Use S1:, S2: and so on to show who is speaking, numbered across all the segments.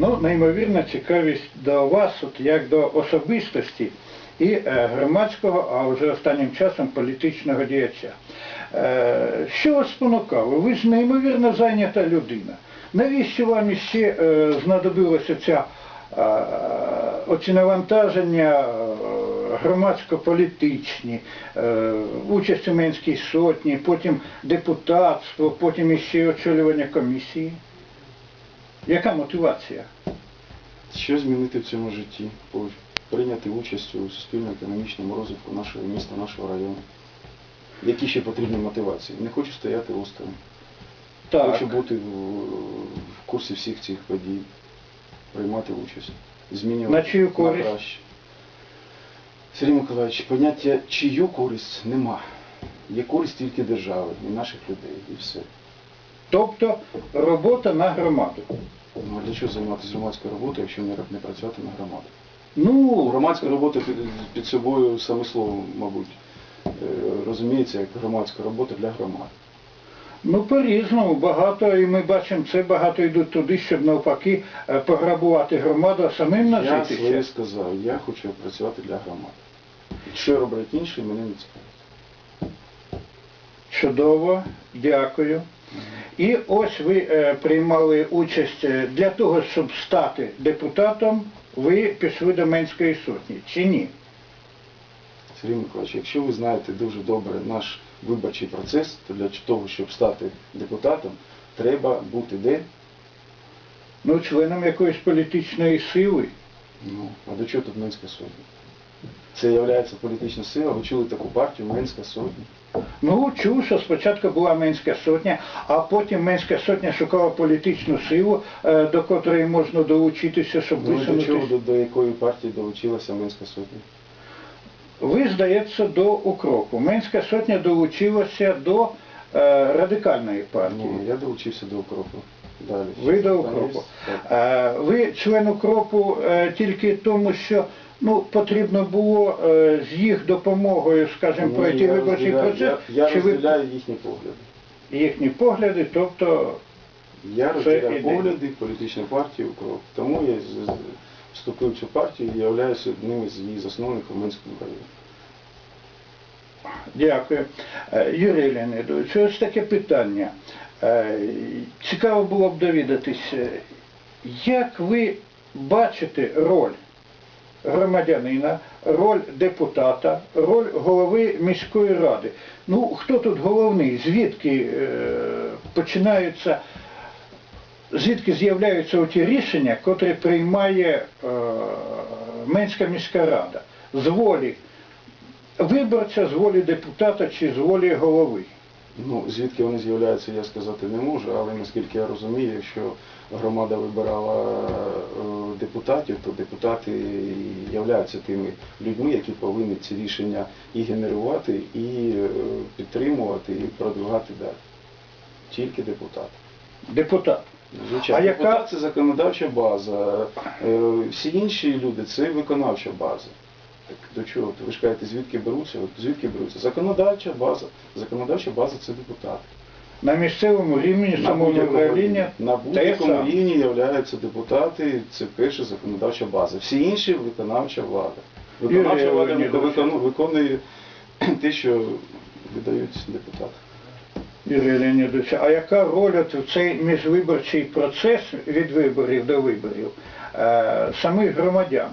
S1: Ну, неймовірна цікавість до вас, от як до особистості і е, громадського, а вже останнім часом політичного діяча. Е, що вас спонукало? Ви ж неймовірно зайнята людина. Навіщо вам іще е, знадобилося ця оці навантаження громадсько-політичні, е, участь у Менській сотні, потім депутатство, потім іще очолювання комісії? Яка мотивація?
S2: Що змінити в цьому житті? Прийняти участь у суспільно-економічному розвитку нашого міста, нашого району. Які ще потрібні мотивації? Не хочу стояти осторонь. Хочу бути в, в курсі всіх цих подій, приймати участь, змінювати
S1: На чию користь?
S2: краще. Сергій Миколаївич, поняття чию користь нема. Є користь тільки держави і наших людей, і все.
S1: Тобто робота на громаду.
S2: Ну а для чого займатися громадською роботою, якщо не, не працювати на громаду?
S1: Ну,
S2: Громадська робота під, під собою саме слово, мабуть, е, розуміється як громадська робота для громад.
S1: ну по-різному, багато, і ми бачимо, це багато йдуть туди, щоб навпаки е, пограбувати громаду, а самим
S2: Я своє сказав, я хочу працювати для громад. Що роблять інші, мене не цікавить.
S1: Чудово, дякую. І ось ви е, приймали участь е, для того, щоб стати депутатом, ви пішли до Менської сотні, чи ні?
S2: Сергій Миколаївич, якщо ви знаєте дуже добре наш виборчий процес, то для того, щоб стати депутатом, треба бути де?
S1: Ну, членом якоїсь політичної сили.
S2: Ну, а до чого тут Менська сотня? Це є політична сила, ви чули таку партію Менська сотня.
S1: Ну, чув, що спочатку була Менська сотня, а потім Менська сотня шукала політичну силу, е, до котрої можна долучитися, щоб
S2: Ну, і до чого, до, до якої партії долучилася Менська сотня?
S1: Ви, здається, до укропу. Менська сотня долучилася до е, радикальної партії.
S2: Ну, я долучився до укропу. Далі.
S1: Ви до укропу.
S2: так.
S1: Е, ви член укропу е, тільки тому, що ну, потрібно було е, з їх допомогою, скажімо,
S2: Ні,
S1: пройти
S2: я
S1: виборчий
S2: розділяю-
S1: процес,
S2: Я, я
S1: чи ви
S2: розділяю їхні погляди.
S1: їхні погляди, тобто
S2: Я розділяю
S1: ідея.
S2: погляди політичної партії укроп. Тому я з- з- вступив в цю партію і являюся одним із її засновників в Минському районі.
S1: Дякую. Е, Юрій Леонідович, ось таке питання. Е, Цікаво було б довідатись, е, як ви бачите роль громадянина, роль депутата, роль голови міської ради? Ну, хто тут головний? Звідки е, починаються, звідки з'являються оті рішення, котрі приймає е, Менська міська рада? З волі виборця з волі депутата чи з волі голови.
S2: Ну, звідки вони з'являються, я сказати не можу, але наскільки я розумію, якщо громада вибирала е, депутатів, то депутати являються тими людьми, які повинні ці рішення і генерувати, і е, підтримувати, і продвигати далі. Тільки депутати.
S1: Депутат.
S2: Звичайно,
S1: А яка-
S2: депутат це законодавча база. Е, Всі інші люди це виконавча база. Так до чого? Ви ж кажете, звідки беруться? Звідки беруться? Законодавча база. Законодавча база це депутати.
S1: На місцевому рівні самоуправління.
S2: На будь-якому рівні являються депутати, це перша законодавча база. Всі інші виконавча влада. Виконавча
S1: Юрій
S2: влада виконує те, що видають депутати.
S1: Юрій Леонідович, а яка роль в цей міжвиборчий процес від виборів до виборів е, самих громадян?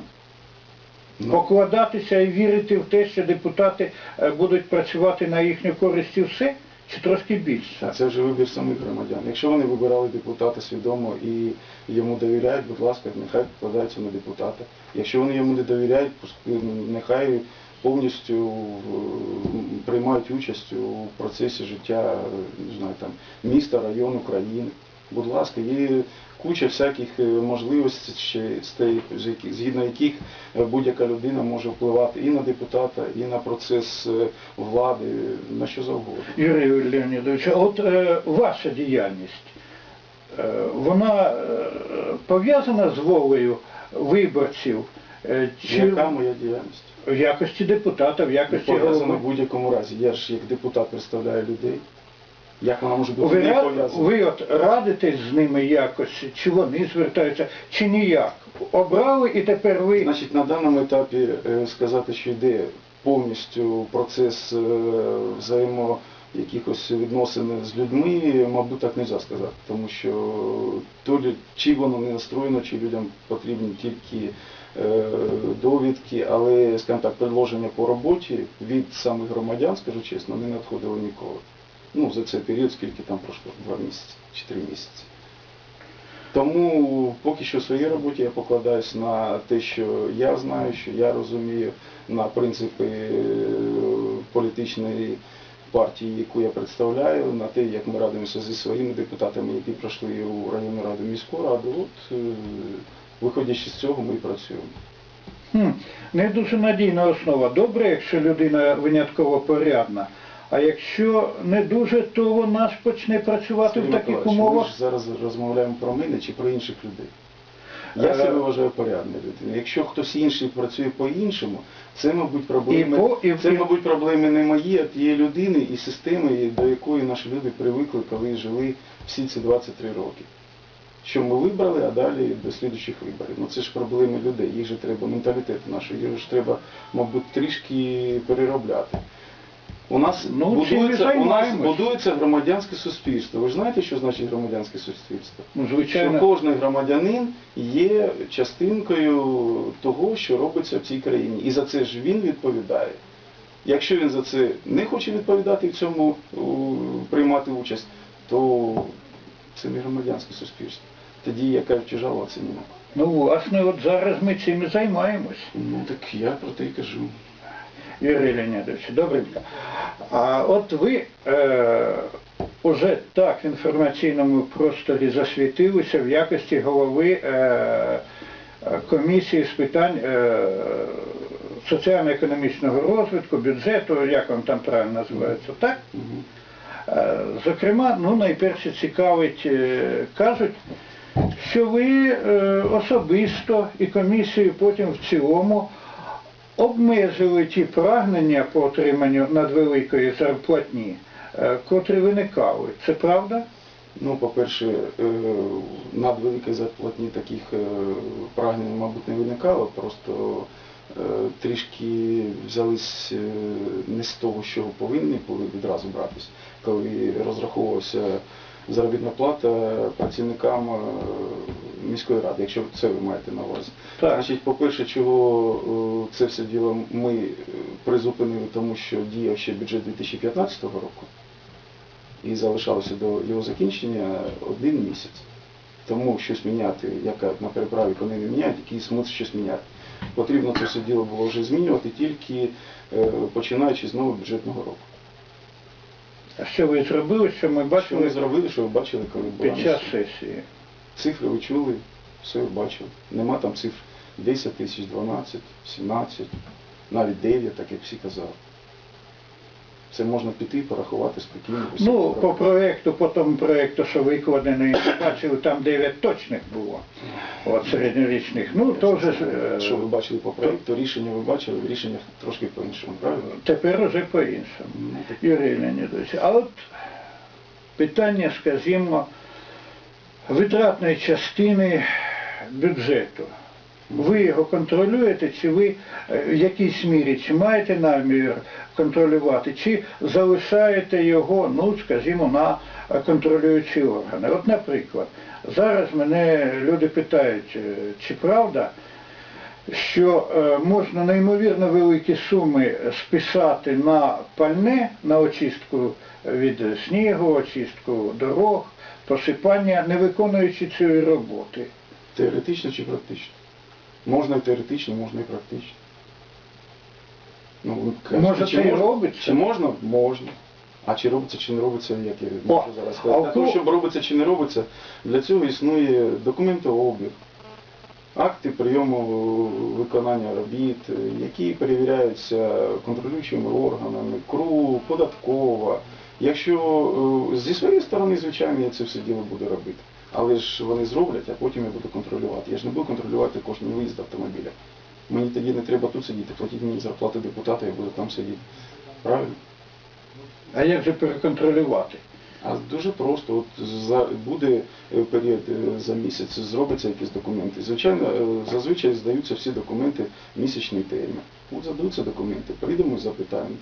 S2: Ну,
S1: Покладатися і вірити в те, що депутати е, будуть працювати на їхню користь і все? Чи трошки більше?
S2: Це вже вибір самих громадян. Якщо вони вибирали депутата свідомо і йому довіряють, будь ласка, нехай покладаються на депутата. Якщо вони йому не довіряють, нехай повністю е, приймають участь у процесі життя не знаю, там, міста, району, країни. Будь ласка, є куча всяких е, можливостей, згідно яких е, будь-яка людина може впливати і на депутата, і на процес е, влади, на що завгодно.
S1: Юрій Леонідович, а от е, ваша діяльність, е, вона е, пов'язана з волею виборців Е, Чи
S2: Яка моя діяльність?
S1: в якості депутата, в якості
S2: Пов'язано в будь-якому разі. Я ж як депутат представляю людей. Як вона може бути
S1: Ви,
S2: не
S1: ра-
S2: пов'язана?
S1: ви от радитесь з ними якось, чи вони звертаються, чи ніяк? Обрали і тепер ви.
S2: Значить, на даному етапі е, сказати, що йде повністю процес е, взаємо якихось відносин з людьми, мабуть, так не можна сказати, тому що то чи воно не настроєно, чи людям потрібні тільки е, довідки, але, скажімо так, предложення по роботі від самих громадян, скажу чесно, не надходило ніколи. Ну, за цей період, скільки там пройшло, два місяці чи три місяці. Тому поки що в своїй роботі я покладаюсь на те, що я знаю, що я розумію, на принципи е, політичної партії, яку я представляю, на те, як ми радимося зі своїми депутатами, які пройшли у районну раду міську раду. От, е, виходячи з цього, ми і працюємо.
S1: Хм, не дуже надійна основа. Добре, якщо людина винятково порядна. А якщо не дуже, то вона ж почне працювати в таких
S2: Миколаївич,
S1: умовах.
S2: Ми ж зараз розмовляємо про мене чи про інших людей. Я
S1: Е,
S2: себе вважаю порядною людиною. Якщо хтось інший працює по-іншому, це, мабуть, проблеми,
S1: І по- і-
S2: це,
S1: і-
S2: мабуть, проблеми не мої, а тієї людини і системи, до якої наші люди привикли, коли жили всі ці 23 роки. Що ми вибрали, а далі до слідуючих виборів. Ну це ж проблеми людей, їх же треба, менталітет нашої, їх ж треба, мабуть, трішки переробляти. У нас,
S1: Ну,
S2: будується, у нас будується громадянське суспільство. Ви ж знаєте, що значить громадянське суспільство?
S1: Ну,
S2: Що кожен громадянин є частинкою того, що робиться в цій країні. І за це ж він відповідає. Якщо він за це не хоче відповідати і в цьому приймати участь, то це не громадянське суспільство. Тоді, як кажуть, жала це нема.
S1: Ну, власне, от зараз ми цим і займаємось.
S2: Ну так я про те й кажу.
S1: Юрій Леонідович, добренько. А от ви е, уже так в інформаційному просторі засвітилися в якості голови е, комісії з питань е, соціально-економічного розвитку, бюджету, як вам там правильно називається, так? Е, Зокрема, ну найперше цікавить, е, кажуть, що ви е, особисто і комісію потім в цілому обмежили ті прагнення по отриманню надвеликої зарплатні, е, котрі виникали. Це правда?
S2: Ну, по-перше, е, надвеликої зарплатні таких е, прагнень, мабуть, не виникало, просто трішки взялись не з того, що повинні були відразу братись, коли розраховувався заробітна плата працівникам е, міської ради, якщо це ви маєте на увазі.
S1: Так.
S2: Значить, по-перше, чого е, це все діло ми е, призупинили, тому що діяв ще бюджет 2015 року і залишалося до його закінчення один місяць. Тому щось міняти, як на переправі кони не міняють, який смисл щось міняти. Потрібно це все діло було вже змінювати тільки починаючи з нового бюджетного року.
S1: А що ви зробили, що ми
S2: Що ми
S1: бачили
S2: зробили, що ви бачили, коли була
S1: під час
S2: місія?
S1: сесії?
S2: Цифри ви чули, все ви бачили. Нема там цифр 10 тисяч, 12, 17, навіть 9, так як всі казали. Це можна піти, порахувати спокійно.
S1: Ну, по проекту, по тому проекту, що викладений, бачили, там 9 точних було, от середньорічних. Ну, то вже е,
S2: Що ви бачили по проєкту, рішення ви бачили, рішення трошки по-іншому, правильно?
S1: тепер уже по-іншому.
S2: Ну.
S1: Юрій Леонідович, а от питання, скажімо, витратної частини бюджету. Ви його контролюєте, чи ви е, в якійсь мірі, чи маєте намір контролювати, чи залишаєте його, ну, скажімо, на е, контролюючі органи. От, наприклад, зараз мене люди питають, е, чи правда, що можна неймовірно великі суми списати на пальне, на очистку від снігу, очистку дорог, посипання, не виконуючи цієї роботи.
S2: Теоретично чи практично? Можна і теоретично, можна і практично. Ну, ви кажете,
S1: Може,
S2: чи
S1: це і
S2: можна?
S1: робиться?
S2: Чи можна? Можна. А чи робиться, чи не робиться, як я
S1: О,
S2: можу зараз
S1: а
S2: сказати.
S1: в
S2: Для того, щоб робиться чи не робиться, для цього існує документообіг, акти прийому виконання робіт, е, які перевіряються контролюючими органами, КРУ, податкова. Якщо е, зі своєї сторони, звичайно, я це все діло буду робити. Але ж вони зроблять, а потім я буду контролювати. Я ж не буду контролювати кожен виїзд автомобіля. Мені тоді не треба тут сидіти, платіть мені зарплати депутата, я буду там сидіти. Правильно?
S1: А як же переконтролювати?
S2: А дуже просто, от за, буде е, період е, за місяць, зробиться якісь документи. Звичайно, е, зазвичай здаються всі документи в місячний термін. От задаються документи, прийдемо з запитанням.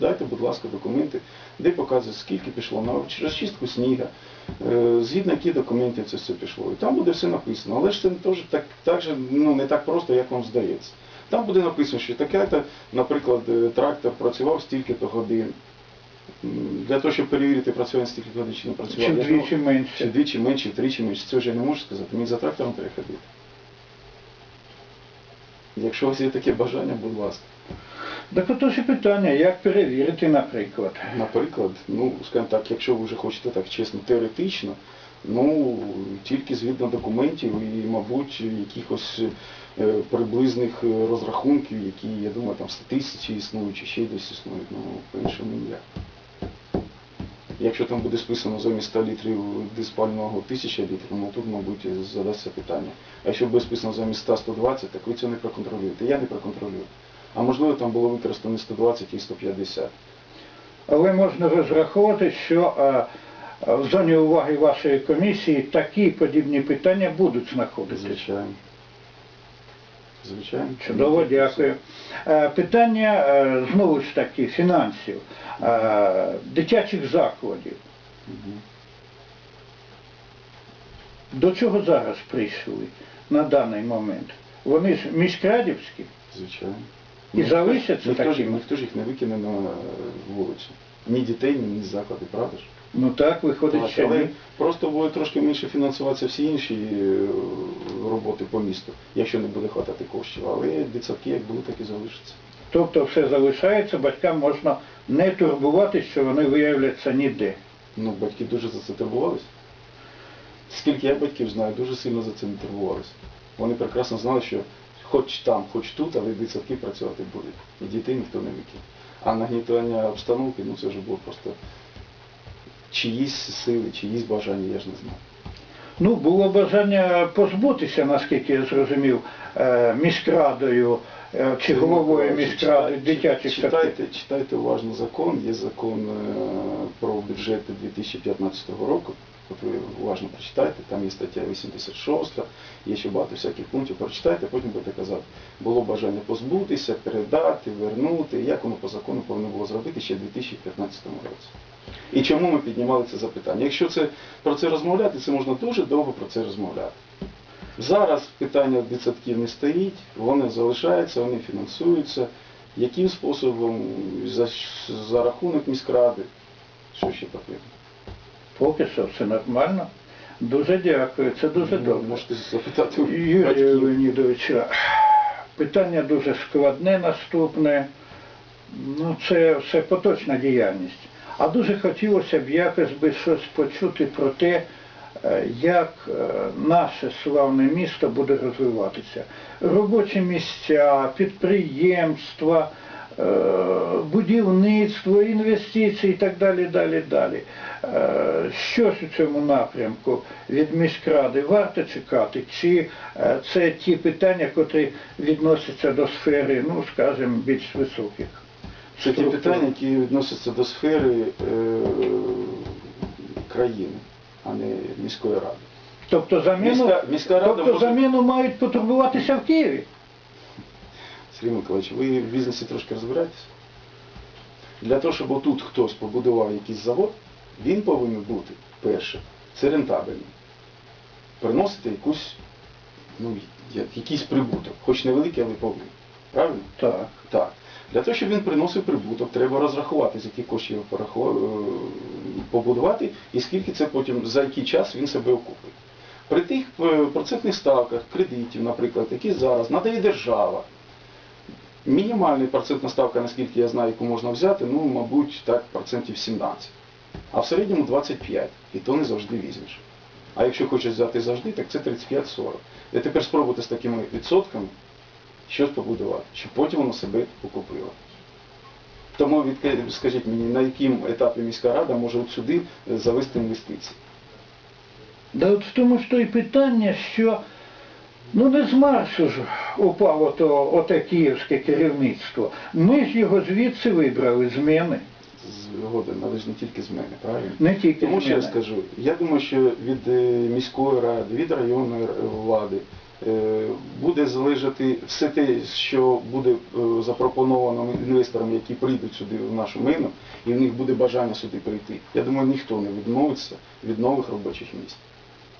S2: Дайте, будь ласка, документи, де показують, скільки пішло на розчистку сніга, згідно яких документів це все пішло. І там буде все написано. Але ж це теж так, так же, ну, не так просто, як вам здається. Там буде написано, що таке-то, наприклад, трактор працював стільки-то годин. Для того, щоб перевірити, працює він стільки годин чи не працював.
S1: Чим
S2: Я
S1: двічі
S2: знаю,
S1: менше.
S2: Чи двічі менше, втричі менше. Це вже я не можу сказати. Мені за трактором треба ходити. Якщо у вас є таке бажання, будь ласка.
S1: Так отож і питання, як перевірити, наприклад.
S2: Наприклад, ну, скажімо так, якщо ви вже хочете так чесно, теоретично, ну, тільки згідно документів і, мабуть, якихось е, приблизних е, розрахунків, які, я думаю, там статистиці існують, чи ще десь існують, ну, по-іншому ніяк. Якщо там буде списано замість 100 літрів диспального 1000 літрів, ну тут, мабуть, задасться питання. А якщо буде списано замість 100-120, так ви цього не проконтролюєте. Я не проконтролюю. А можливо, там було використано 120 і 150.
S1: Але можна розраховувати, що е, е, в зоні уваги вашої комісії такі подібні питання будуть знаходитися.
S2: Звичайно. Звичайно.
S1: Чудово, дякую. Е, Питання е, знову ж таки фінансів, е, дитячих закладів. До чого зараз прийшли на даний момент? Вони ж міськрадівські
S2: Звичайно.
S1: і залишаться
S2: ніхто
S1: такими.
S2: ніхто ж їх не викине на вулицю. Ні дітей, ні заклади, правда ж?
S1: Ну так, виходить,
S2: Так,
S1: що
S2: але
S1: ні.
S2: просто буде трошки менше фінансуватися всі інші е, роботи по місту, якщо не буде хватати коштів. Але дитсадки як були, так і залишаться.
S1: Тобто все залишається, батькам можна не турбувати, що вони виявляться ніде.
S2: Ну, батьки дуже за це турбувалися. Скільки я батьків знаю, дуже сильно за це не турбувалися. Вони прекрасно знали, що хоч там, хоч тут, але дитсадки працювати будуть. І дітей ніхто не викине. А нагнітання обстановки, ну це вже було просто чиїсь сили, чиїсь бажання, я ж не знаю.
S1: Ну, було бажання позбутися, наскільки я зрозумів, е, міськрадою е, чи головою міськради дитячих
S2: читайте, читайте уважно закон. Є закон е, про бюджет 2015 року. От ви уважно прочитайте, там є стаття 86, є ще багато всяких пунктів. Прочитайте, потім будете казати, було бажання позбутися, передати, вернути, як воно по закону повинно було зробити ще в 2015 році. І чому ми піднімали це запитання? Якщо це про це розмовляти, це можна дуже довго про це розмовляти. Зараз питання дитсадків не стоїть, вони залишаються, вони фінансуються. Яким способом, за, за рахунок міськради, що ще потрібно?
S1: Поки що все нормально. Дуже дякую, це дуже
S2: Ну,
S1: добре.
S2: Можете запитати у
S1: Юрія. Леонідовича, питання дуже складне наступне. Ну, це все поточна діяльність. А дуже хотілося б якось би щось почути про те, е, як е, наше славне місто буде розвиватися. Робочі місця, підприємства, е, будівництво, інвестиції і так далі, далі, далі. Що ж у цьому напрямку від міськради варто чекати? Чи це ті питання, котрі відносяться до сфери, ну, скажімо, більш високих?
S2: Це ті питання, які відносяться до сфери е, країни, а не міської ради.
S1: Тобто заміну,
S2: Міська- міська рада
S1: тобто
S2: може-
S1: заміну мають потурбуватися в Києві?
S2: Сергій Миколаївич, ви в бізнесі трошки розбираєтесь? Для того, щоб отут хтось побудував якийсь завод, він повинен бути, перше, це рентабельний. Приносити якусь, ну, я- якийсь прибуток, хоч невеликий, але повинен. Правильно?
S1: Так.
S2: Так. Для того, щоб він приносив прибуток, треба розрахувати, з яких коштів його е, побудувати, і скільки це потім, за який час він себе окупить. При тих е, процентних ставках кредитів, наприклад, які зараз надає держава, мінімальна процентна ставка, наскільки я знаю, яку можна взяти, ну, мабуть, так, процентів 17. А в середньому 25. І то не завжди візьмеш. А якщо хочеш взяти завжди, так це 35-40. І тепер спробуйте з такими відсотками щось побудувати, щоб потім воно себе окупило. Тому скажіть мені, на якому етапі міська рада може от сюди е, завести інвестиції?
S1: Да от в тому ж то і питання, що Ну не з Марсу ж упало то, оте київське керівництво. Ми ж його звідси вибрали з мене.
S2: Згоден, але ж не тільки з мене, правильно?
S1: Не тільки
S2: Тому
S1: з
S2: що я скажу, я думаю, що від е, міської ради, від районної влади буде залежати все те, що буде е, запропоновано інвесторам, які прийдуть сюди в нашу мину, і в них буде бажання сюди прийти. Я думаю, ніхто не відмовиться від нових робочих місць.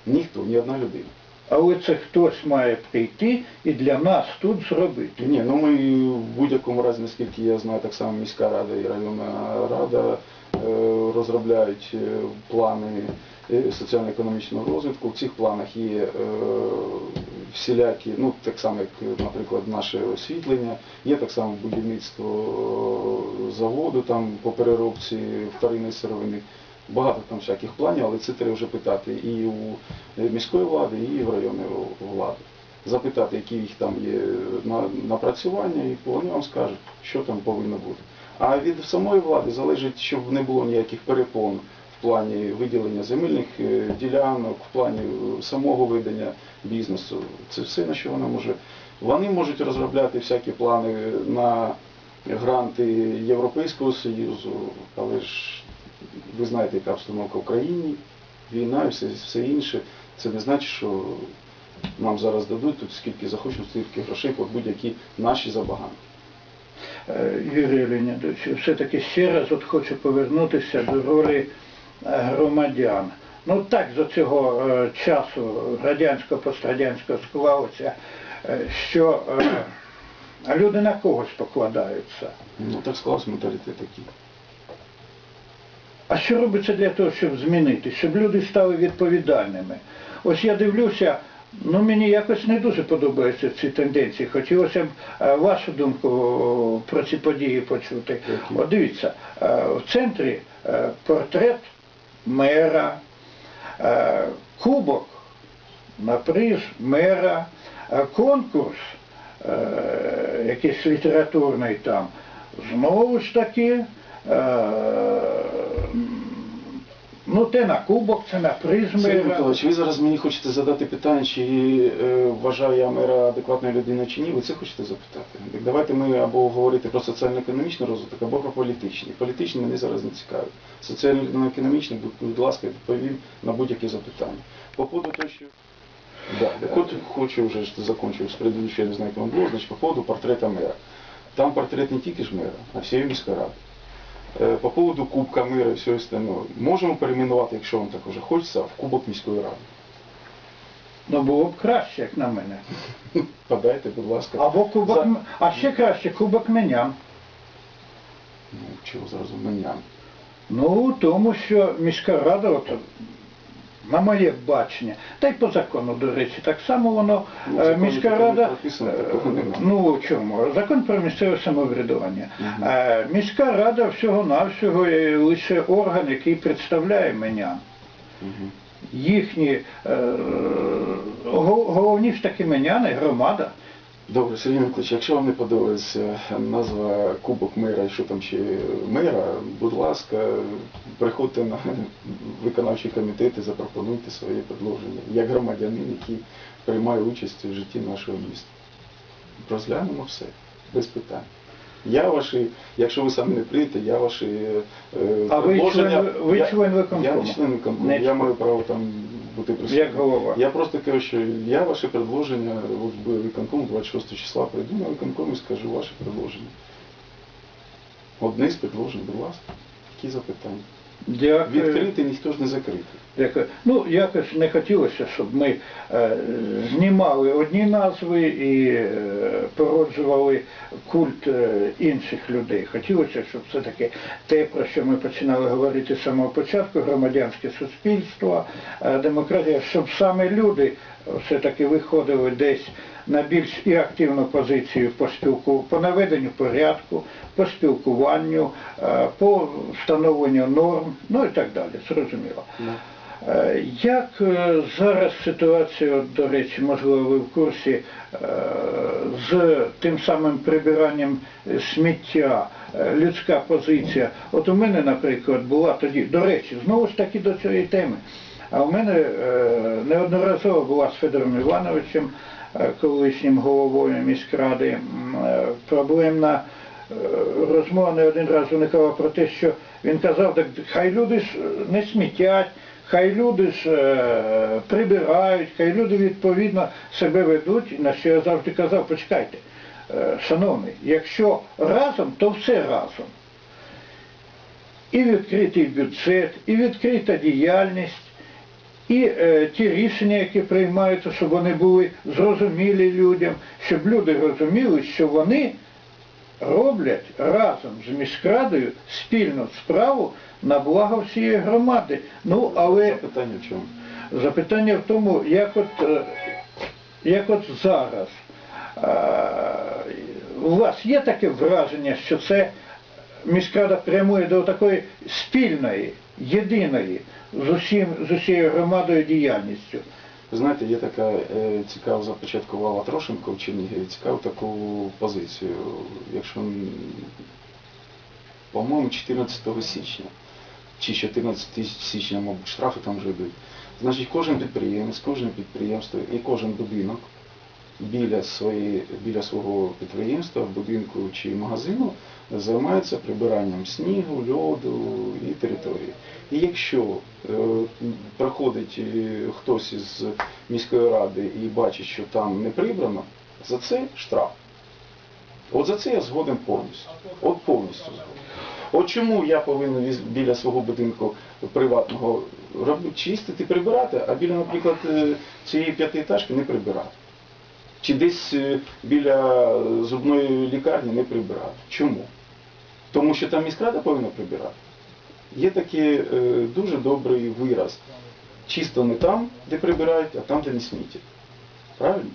S2: Ніхто, ні одна людина.
S1: Але це хтось має прийти і для нас тут зробити.
S2: Ні, ну ми в будь-якому разі, наскільки я знаю, так само міська рада і районна рада е, розробляють е, плани е, соціально-економічного розвитку. В цих планах є е, всілякі, ну так само, як, наприклад, наше освітлення, є так само будівництво е, заводу там по переробці вторинної сировини. Багато там всяких планів, але це треба вже питати і у міської влади, і в районної влади запитати, які їх там є напрацювання, і вони вам скажуть, що там повинно бути. А від самої влади залежить, щоб не було ніяких перепон плані виділення земельних е, ділянок, в плані е, самого ведення бізнесу. Це все, на що вона може. Вони можуть розробляти всякі плани на гранти Європейського Союзу, але ж ви знаєте, яка обстановка в країні, війна і все, все інше. Це не значить, що нам зараз дадуть тут скільки захочуть, стільки грошей по будь-які наші забаганки.
S1: Е, Юрій Леонідович, все-таки ще раз от хочу повернутися до ролі громадян. Ну так за цього е, часу радянського пострадянського склалося, е, що е, люди на когось покладаються.
S2: Ну так склався менталітет такий.
S1: А що робиться для того, щоб змінити, щоб люди стали відповідальними? Ось я дивлюся, ну мені якось не дуже подобаються ці тенденції. Хотілося б е, вашу думку про ці події почути. От дивіться, е, в центрі е, портрет мера, е, кубок на приз мера, е, конкурс е, якийсь літературний там. Знову ж таки, ну те на кубок, це на приз
S2: Сергій. Миколаївич, ви зараз мені хочете задати питання, чи е, вважаю я мера адекватною людиною чи ні. Ви це хочете запитати? Так давайте ми або говорити про соціально-економічний розвиток, або про політичний. Політичний мене зараз не цікавить. Соціально-економічний, будь, ласка, відповім на будь-які запитання. По поводу того, що Да, так хочу вже закончив з предыдущего, я не знаю, як вам було, значить, по поводу портрета мера. Там портрет не тільки ж мера, а всієї міської ради. Е, По поводу Кубка мира і всього остального, можемо перейменувати, якщо вам так уже хочеться, в Кубок міської ради.
S1: Ну було б краще, як на мене.
S2: Подайте, будь ласка.
S1: Або кубок,
S2: За-
S1: а ще краще кубок менян.
S2: Ну, чого зразу менян.
S1: Ну, тому що міська рада, от, на моє бачення, та й по закону, до речі, так само воно,
S2: Ну,
S1: е, міська рада, е, ну в чому? Закон про місцеве самоврядування. Е, Міська рада всього-навсього є лише орган, який представляє мене. Їхні е, головні ж таки меняни, громада.
S2: Добре, Сергій Миколаївич, якщо вам не подобається назва Кубок мера і що там ще мера, будь ласка, приходьте на виконавчий комітет і запропонуйте своє предложення, як громадянин, який приймає участь у житті нашого міста. Розглянемо все, без питань. Я ваші, якщо ви самі не прийдете, я ваші е,
S1: А ви член- ви член виконкому?
S2: Я не член виконкому, я маю право там бути присутнім.
S1: Як голова.
S2: Я просто кажу, що я ваше предложення, от буде виконком 26 числа, прийду на виконком і скажу ваше предложення. Одне з предложень, будь ласка. Які запитання?
S1: Дякую.
S2: Відкритий, ніхто ж не закритий.
S1: Ну, якось не хотілося, щоб ми е, знімали одні назви і е, породжували культ е, інших людей. Хотілося, щоб все-таки те, про що ми починали говорити з самого початку, громадянське суспільство, демократія, щоб саме люди все-таки виходили десь на більш і активну позицію по спілку, по наведенню порядку, по спілкуванню, по встановленню норм, ну і так далі. Зрозуміло. Е, Як е, зараз ситуація, до речі, можливо, ви в курсі, е, з тим самим прибиранням сміття, людська позиція? От у мене, наприклад, була тоді, до речі, знову ж таки до цієї теми. А у мене неодноразово була з Федором Івановичем колишнім головою міськради, проблемна розмова не один раз виникала про те, що він казав, так хай люди не смітять, хай люди ж е, прибирають, хай люди відповідно себе ведуть, на що я завжди казав, почекайте, е, шановний, якщо разом, то все разом. І відкритий бюджет, і відкрита діяльність, і е, ті рішення, які приймаються, щоб вони були зрозумілі людям, щоб люди розуміли, що вони роблять разом з міськрадою спільну справу на благо всієї громади. Ну, але
S2: Питання в чому?
S1: Запитання в тому, як от, е, як от зараз е, у вас є таке враження, що це міськрада прямує до такої спільної, єдиної з, усім, з усією громадою діяльністю?
S2: Ви знаєте, є така е, цікава започаткувала Трошенко в Чернігові, цікаву таку позицію. Якщо, по-моєму, 14 січня чи 14 січня, мабуть, штрафи там вже йдуть. Значить, кожен підприємець, кожне підприємство і кожен будинок біля, своєї, біля свого підприємства, будинку чи магазину займається прибиранням снігу, льоду і території. І якщо е, проходить е, хтось із міської ради і бачить, що там не прибрано, за це штраф. От за це я згоден повністю. От повністю згоден. От чому я повинен біля свого будинку приватного робити, чистити, прибирати, а біля, наприклад, е, цієї п'ятиэтажки не прибирати. Чи десь е, біля зубної лікарні не прибирати. Чому? Тому що там міськрада повинна прибирати. Є такий е, дуже добрий вираз. Чисто не там, де прибирають, а там, де не смітять. Правильно?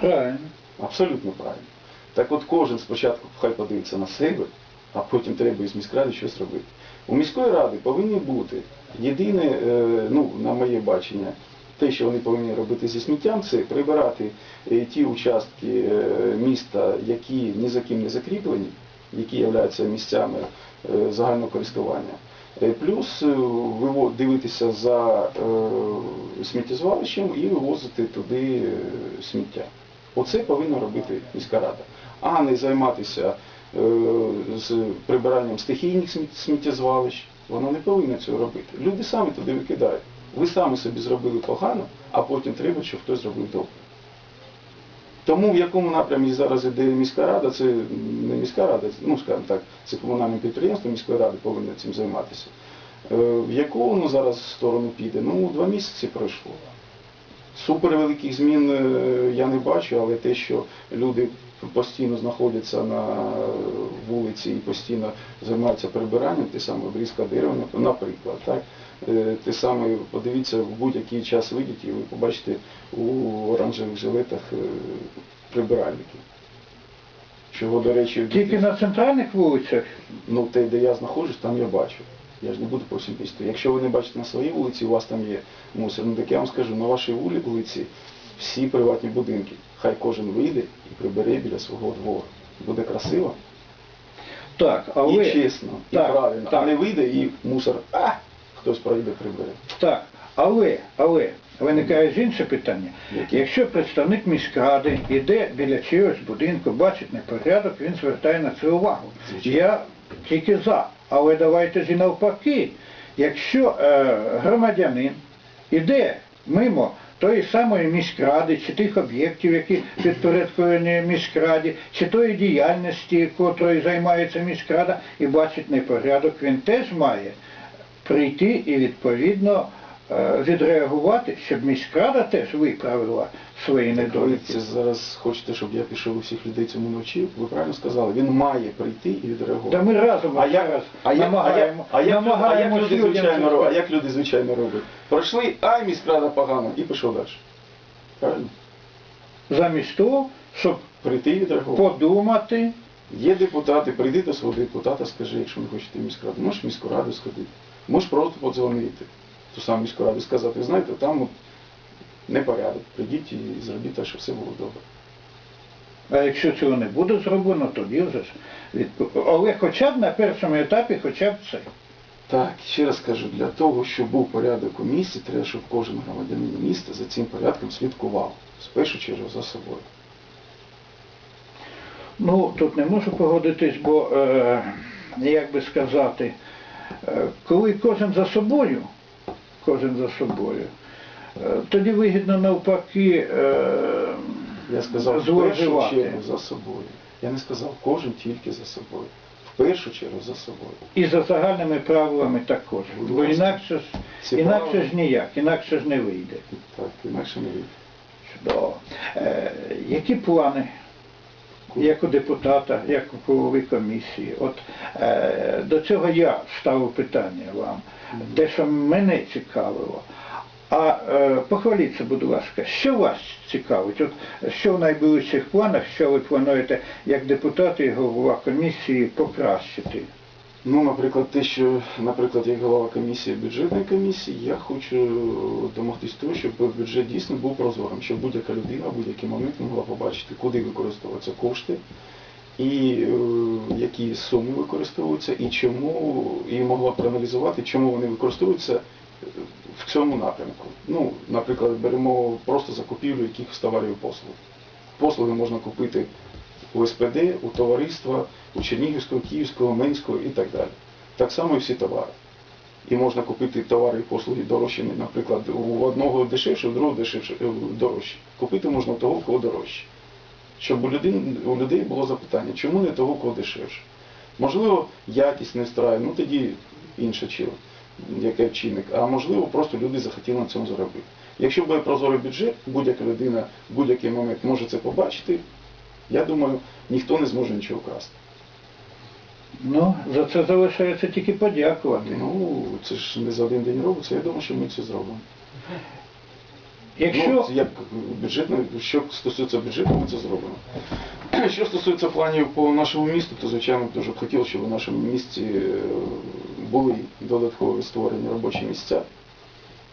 S1: Правильно.
S2: Абсолютно правильно. Так от кожен спочатку хай подивиться на себе, а потім треба із міськради щось робити. У міської ради повинні бути єдине, е, ну, на моє бачення, те, що вони повинні робити зі сміттям, це прибирати е, ті участки е, міста, які ні за ким не закріплені, які являються місцями е, загального користування. Плюс дивитися за сміттєзвалищем і вивозити туди сміття. Оце повинна робити міська рада, а не займатися з прибиранням стихійних сміттєзвалищ. Вона не повинна цього робити. Люди самі туди викидають. Ви самі собі зробили погано, а потім треба, щоб хтось зробив добре. Тому в якому напрямі зараз іде міська рада, це не міська рада, ну скажімо так, це комунальне підприємство міської ради повинно цим займатися. Е, В яку воно зараз сторону піде? Ну, два місяці пройшло. Супер великих змін е, я не бачу, але те, що люди постійно знаходяться на вулиці і постійно займаються прибиранням, те саме обрізка дерева, наприклад, так? Е, те саме подивіться в будь-який час вийдіть і ви побачите у оранжевих жилетах е, прибиральників. Чого, до речі,
S1: Тільки на центральних вулицях
S2: Ну, те, де я знаходжусь, там я бачу. Я ж не буду по всім місту. Якщо ви не бачите на своїй вулиці, у вас там є мусор, ну так я вам скажу, на вашій вулиці всі приватні будинки. Хай кожен вийде і прибере біля свого двору. Буде красиво
S1: так, але
S2: і чесно, і правильно.
S1: так.
S2: А не вийде і мусор, а хтось пройде прибере.
S1: Так, але, але виникає ж інше питання.
S2: Яке?
S1: Якщо представник міськради йде біля чогось будинку, бачить непорядок, він звертає на це увагу.
S2: Звичайно.
S1: Я тільки за. Але давайте ж і навпаки. Якщо е, громадянин іде мимо тої самої міськради, чи тих об'єктів, які підпорядковані міськраді, чи тої діяльності, котрою займається міськрада, і бачить непорядок, він теж має прийти і відповідно відреагувати, щоб міськрада теж виправила свої
S2: ви
S1: недоліки.
S2: це зараз хочете, щоб я пішов усіх людей цьому навчив? Ви правильно сказали, він має прийти і відреагувати.
S1: Та ми разом
S2: А
S1: зараз
S2: а як,
S1: намагаємо,
S2: а як, а як, люди звичайно роблять? А як люди звичайно роблять? Пройшли, ай, міськрада погано, і пішов далі. Правильно?
S1: замість того, щоб
S2: Прийти і відреагувати.
S1: подумати,
S2: Є депутати, прийди до свого депутата, скажи, якщо не хочете в міську. Можеш в міську раду сходити. Можеш просто подзвонити ту саму міську раду сказати, знаєте, там от непорядок. Прийдіть і зробіть так, щоб все було добре.
S1: а якщо цього не буде зроблено, тоді вже ж відп- Але хоча б на першому етапі, хоча б це.
S2: Так, ще раз кажу, для того, щоб був порядок у місті, треба, щоб кожен громадянин міста за цим порядком слідкував. В першу чергу за собою.
S1: Ну, тут не можу погодитись, бо, е, як би сказати, е, коли кожен за собою, кожен за собою, е, тоді вигідно навпаки е,
S2: Я сказав, в першу чергу за собою. Я не сказав кожен тільки за собою. В першу чергу за собою.
S1: І за загальними правилами також. Бо інакше ж, інакше ж ніяк, інакше ж не вийде.
S2: Так, інакше не вийде.
S1: Чудово. Е, які плани, як у депутата, як у голови комісії? От е, до цього я ставив питання вам, те, що мене цікавило. А е, похваліться, будь ласка, що вас цікавить? От що в найближчих планах, що ви плануєте як депутат і голова комісії покращити?
S2: Ну, наприклад, те, що, наприклад, як голова комісії бюджетної комісії, я хочу домогтись того, щоб бюджет дійсно був прозорим, щоб будь-яка людина в будь-який момент могла побачити, куди використовуються кошти, і е, які суми використовуються, і чому, і могла проаналізувати, чому вони використовуються е, в цьому напрямку. Ну, наприклад, беремо просто закупівлю якихось товарів і послуг. Послуги можна купити у СПД, у товариства, у Чернігівського, Київського, Менського і так далі. Так само і всі товари. І можна купити товари і послуги дорожчі, наприклад, у одного дешевше, у другого дешевше, е, дорожче. Купити можна того, кого дорожче. Щоб у людей, у людей було запитання, чому не того, у кого дешевше. Можливо, якість не встрає, ну тоді інше чило, яке вчинник. А можливо, просто люди захотіли на цьому заробити. Якщо буде прозорий бюджет, будь-яка людина в будь-який момент може це побачити, я думаю, ніхто не зможе нічого вкрасти.
S1: Ну, за це залишається тільки подякувати.
S2: Ну, це ж не за один день робиться, я думаю, що ми це зробимо.
S1: Якщо
S2: Ну, як бюджетно, що стосується бюджету, ми це зробимо. Що стосується планів по нашому місту, то звичайно дуже б хотілося, щоб у нашому місті е, були додаткові створені робочі місця,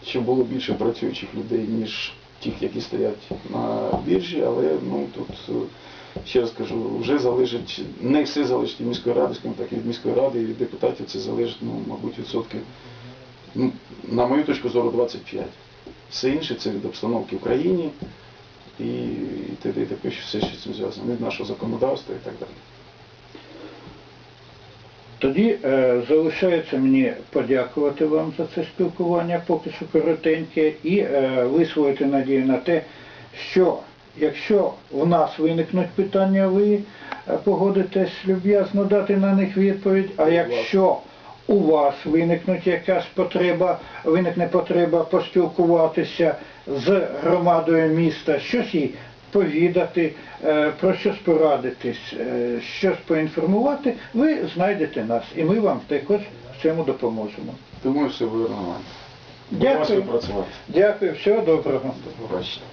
S2: щоб було більше працюючих людей, ніж тих, які стоять на біржі, але ну тут е, ще раз кажу, вже залежить, не все залежить від міської ради, скажімо так, і від міської ради, і від депутатів це залежить, ну, мабуть, відсотків, ну, на мою точку зору, 25. Все інше це від обстановки в країні і, і т.д. і що все, що з цим зв'язано, від нашого законодавства і так далі.
S1: Тоді е, залишається мені подякувати вам за це спілкування, поки що коротеньке, і е, висловити надію на те, що якщо в нас виникнуть питання, ви е, погодитесь люб'язно дати на них відповідь, а якщо у вас виникнуть якась потреба, виникне потреба поспілкуватися з громадою міста, щось їй повідати, е, про щось порадитись, е, щось поінформувати, ви знайдете нас, і ми вам також в цьому допоможемо.
S2: Думаю, все буде нормально.
S1: Дякую. Дякую, всього доброго.
S2: До побачення.